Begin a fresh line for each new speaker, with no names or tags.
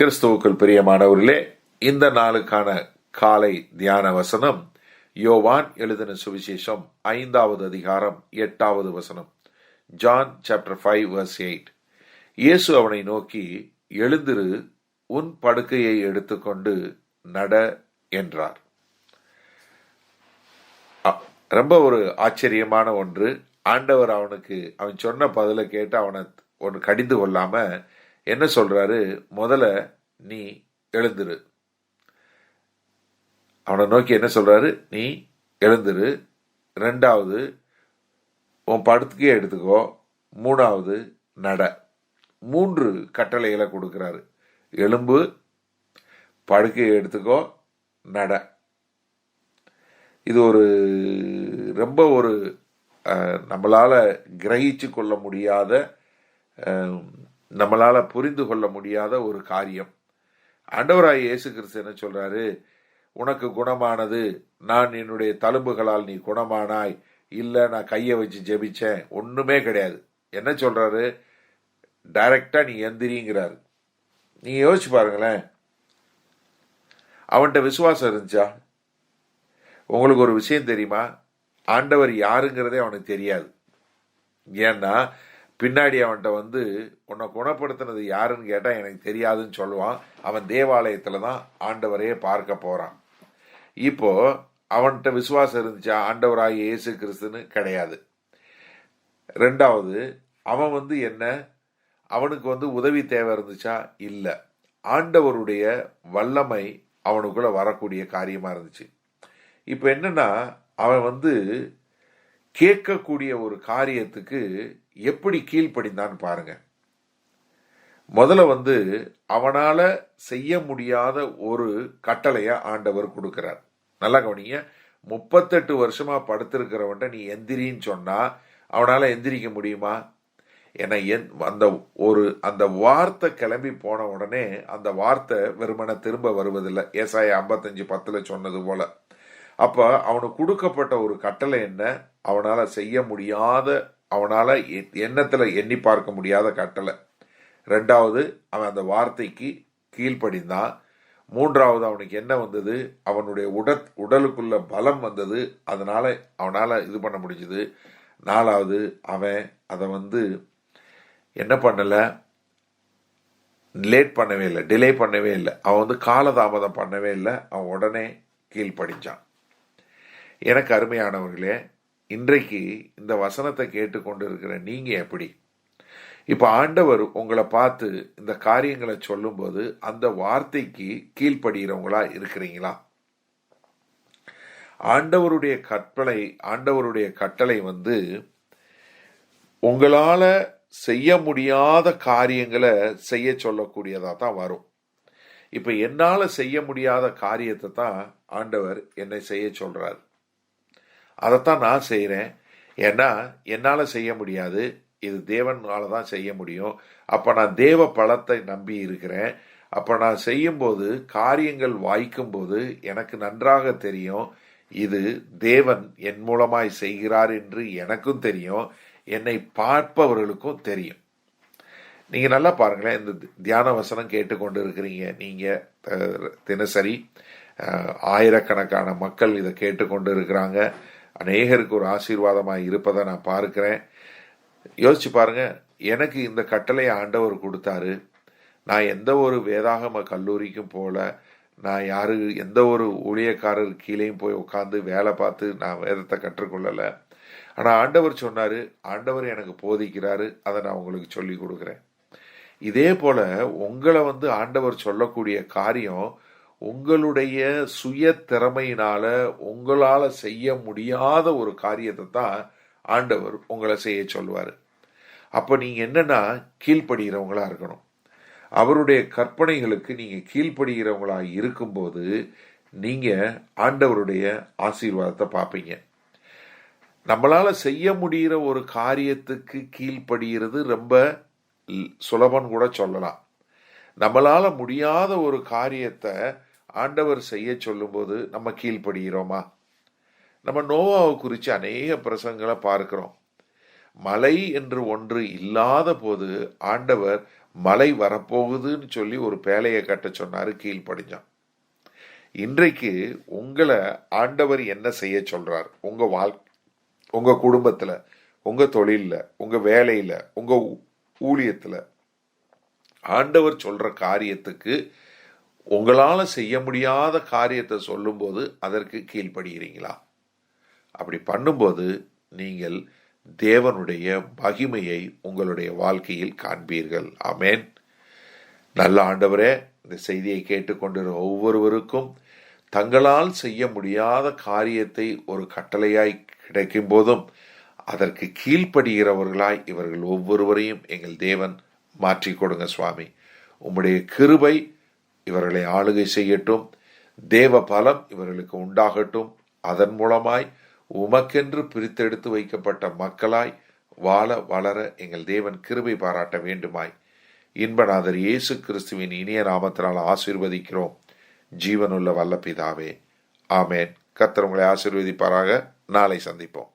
கிறிஸ்துவுக்குள் பிரியமானவர்களே இந்த நாளுக்கான காலை தியான வசனம் யோவான் எழுதின சுவிசேஷம் ஐந்தாவது அதிகாரம் எட்டாவது வசனம் John chapter five verse eight இயேசு அவனை நோக்கி எழுந்திரு உன் படுக்கையை எடுத்துக்கொண்டு நட என்றார். ரொம்ப ஒரு ஆச்சரியமான ஒன்று. ஆண்டவர் அவனுக்கு அவன் சொன்ன பதிலை கேட்டு அவனை ஒன்று கடிந்து கொள்ளாம என்ன சொல்றாரு? முதல்ல நீ எழுந்துரு. அவனை நோக்கி என்ன சொல்றாரு? நீ எழுந்துரு. ரெண்டாவது உன் படுத்துக்கே எடுத்துக்கோ. மூணாவது நட. மூன்று கட்டளைகளை கொடுக்கிறாரு. எலும்பு படுக்கையை எடுத்துக்கோ நட. இது ஒரு ரொம்ப ஒரு நம்மளால் கிரகிச்சு கொள்ள முடியாத நம்மளால புரிந்து கொள்ள முடியாத ஒரு காரியம். ஆண்டவராய் இயேசு கிறிஸ்து என்ன சொல்றாரு? உனக்கு குணமானது நான் என்னுடைய தழும்புகளால் நீ குணமானாய். இல்லை நான் கையை வச்சு ஜெபிச்சேன். ஒண்ணுமே கிடையாது. என்ன சொல்றாரு? டைரக்டா நீ எந்திரிங்கிறாரு. நீங்கள் யோசிச்சு பாருங்களேன். அவன்கிட்ட விசுவாசம் இருந்துச்சா? உங்களுக்கு ஒரு விஷயம் தெரியுமா? ஆண்டவர் யாருங்கிறதே அவனுக்கு தெரியாது. ஏன்னா பின்னாடி அவன்கிட்ட வந்து உன்னை குணப்படுத்தினது யாருன்னு கேட்டால் எனக்கு தெரியாதுன்னு சொல்லுவான். அவன் தேவாலயத்தில் தான் ஆண்டவரையே பார்க்க போகிறான் இப்போ அவன்கிட்ட விசுவாசம் இருந்துச்சா? ஆண்டவராகிய இயேசு கிறிஸ்துன்னு கிடையாது. ரெண்டாவது அவன் வந்து என்ன? அவனுக்கு வந்து உதவி தேவை இருந்துச்சா? இல்லை. ஆண்டவருடைய வல்லமை அவனுக்குள்ளே வரக்கூடிய காரியமாக இருந்துச்சு. இப்போ என்னன்னா அவன் வந்து கேட்கக்கூடிய ஒரு காரியத்துக்கு எப்படி கீழ்ப்படிந்தான் பாருங்க. முதல்ல வந்து அவனால செய்ய முடியாத ஒரு கட்டளைய ஆண்டவர் கொடுக்கிறார். நல்லா கவனிங்க. முப்பத்தெட்டு வருஷமா படுத்திருக்கிறவன்ட்ட நீ எந்திரின்னு சொன்னா அவனால எந்திரிக்க முடியுமா? ஏன்னா என் அந்த ஒரு அந்த வார்த்தை கிளம்பி போன உடனே அந்த வார்த்தை வெறுமனை திரும்ப வருவதில்லை. ஏசாய ஐம்பத்தஞ்சு பத்துல சொன்னது போல. அப்ப அவனுக்கு கொடுக்கப்பட்ட ஒரு கட்டளை என்ன? அவனால செய்ய முடியாத அவனால எ- எண்ணத்துல எண்ணி பார்க்க முடியாத கட்டளை. ரெண்டாவது அவன் அந்த வார்த்தைக்கு கீழ்ப்படிந்தான். மூன்றாவது அவனுக்கு என்ன வந்தது? அவனுடைய உட உடலுக்குள்ள பலம் வந்தது. அதனால அவனால இது பண்ண முடிஞ்சது. நாலாவது அவன் அதை வந்து என்ன பண்ணல? லேட் பண்ணவே இல்லை டிலே பண்ணவே இல்லை. அவன் வந்து காலதாமதம் பண்ணவே இல்லை. அவன் உடனே கீழ்ப்படிஞ்சான் எனக்கு அருமையானவர்களே இன்றைக்கு இந்த வசனத்தை கேட்டுக்கொண்டு இருக்கிற நீங்க எப்படி? இப்ப ஆண்டவர் உங்களை பார்த்து இந்த காரியங்களை சொல்லும்போது அந்த வார்த்தைக்கு கீழ்ப்படுகிறவங்களா இருக்கிறீங்களா? ஆண்டவருடைய கற்பனை ஆண்டவருடைய கட்டளை வந்து உங்களால செய்ய முடியாத காரியங்களை செய்ய சொல்லக்கூடியதா தான் வரும். இப்ப என்னால செய்ய முடியாத காரியத்தை தான் ஆண்டவர் என்னை செய்ய சொல்றாரு. அதைத்தான் நான் செய்கிறேன் ஏன்னா என்னால் செய்ய முடியாது. இது தேவனால தான் செய்ய முடியும். அப்போ நான் தேவ பலத்தை நம்பி இருக்கிறேன். அப்போ நான் செய்யும்போது காரியங்கள் வாய்க்கும்போது எனக்கு நன்றாக தெரியும். இது தேவன் என் மூலமாய் செய்கிறார் என்று எனக்கும் தெரியும். என்னை பார்ப்பவர்களுக்கும் தெரியும். நீங்க நல்லா பாருங்களேன். இந்த தியான வசனம் கேட்டுக்கொண்டு இருக்கிறீங்க நீங்க தினசரி ஆயிரக்கணக்கான மக்கள் இதை கேட்டுக்கொண்டு இருக்கிறாங்க அநேகருக்கு ஒரு ஆசீர்வாதமாக இருப்பதை நான் பார்க்கிறேன். யோசிச்சு பாருங்க எனக்கு இந்த கட்டளையை ஆண்டவர் கொடுத்தாரு. நான் எந்த ஒரு வேதாகம கல்லூரிக்கும் போல நான் யாரு எந்த ஒரு ஊழியக்காரர் கீழேயும் போய் உட்காந்து வேலை பார்த்து நான் வேதத்தை கற்றுக்கொள்ளலை. ஆனால் ஆண்டவர் சொன்னாரு ஆண்டவர் எனக்கு போதிக்கிறாரு அதை நான் உங்களுக்கு சொல்லி கொடுக்குறேன். இதே போல உங்களை வந்து ஆண்டவர் சொல்லக்கூடிய காரியம் உங்களுடைய சுய திறமையினால உங்களால செய்ய முடியாத ஒரு காரியத்தை தான் ஆண்டவர் உங்களை செய்ய சொல்லுவார். அப்போ நீங்க என்னன்னா கீழ்ப்படுகிறவங்களா இருக்கணும். அவருடைய கற்பனைகளுக்கு நீங்க கீழ்ப்படுகிறவங்களா இருக்கும்போது நீங்க ஆண்டவருடைய ஆசீர்வாதத்தை பார்ப்பீங்க. நம்மளால செய்ய முடிகிற ஒரு காரியத்துக்கு கீழ்ப்படுகிறது ரொம்ப சுலபம் கூட சொல்லலாம். நம்மளால முடியாத ஒரு காரியத்தை ஆண்டவர் செய்ய சொல்லும்போது நம்ம கீழ்ப்படுகிறோமா? நம்ம நோவாவை குறித்து அநேக பிரசங்களை பார்க்கிறோம். மலை என்று ஒன்று இல்லாத போது ஆண்டவர் மலை வரப்போகுதுன்னு சொல்லி ஒரு பேலையை கட்ட சொன்னாரு கீழ்ப்படிஞ்சான் இன்றைக்கு உங்களை ஆண்டவர் என்ன செய்ய சொல்றார்? உங்க வாழ் உங்க குடும்பத்துல உங்க தொழிலில் உங்க வேலையில உங்க ஊழியத்துல. ஆண்டவர் சொல்ற காரியத்துக்கு உங்களால் செய்ய முடியாத காரியத்தை சொல்லும்போது அதற்கு கீழ்ப்படுகிறீங்களா அப்படி பண்ணும்போது நீங்கள் தேவனுடைய மகிமையை உங்களுடைய வாழ்க்கையில் காண்பீர்கள். அமேன் நல்ல ஆண்டவரே இந்த செய்தியை கேட்டுக்கொண்டிருந்த ஒவ்வொருவருக்கும் தங்களால் செய்ய முடியாத காரியத்தை ஒரு கட்டளையாய் கிடைக்கும் போதும் அதற்கு கீழ்ப்படுகிறவர்களாய் இவர்கள் ஒவ்வொருவரையும் எங்கள் தேவன் மாற்றிக் கொடுங்க சுவாமி. உம்முடைய கிருபை இவர்களை ஆளுகை செய்யட்டும். தேவ பலம் இவர்களுக்கு உண்டாகட்டும். அதன் மூலமாய் உமக்கென்று பிரித்தெடுத்து வைக்கப்பட்ட மக்களாய் வாழ வளர எங்கள் தேவன் கிருபை பாராட்ட வேண்டுமாய். இன்பநாதர் இயேசு கிறிஸ்துவின் இனிய நாமத்தினால் ஆசீர்வதிக்கிறோம். ஜீவனுள்ள வல்ல பிதாவே ஆமேன். கர்த்தர் உங்களை ஆசீர்வதிப்பாராக. நாளை சந்திப்போம்.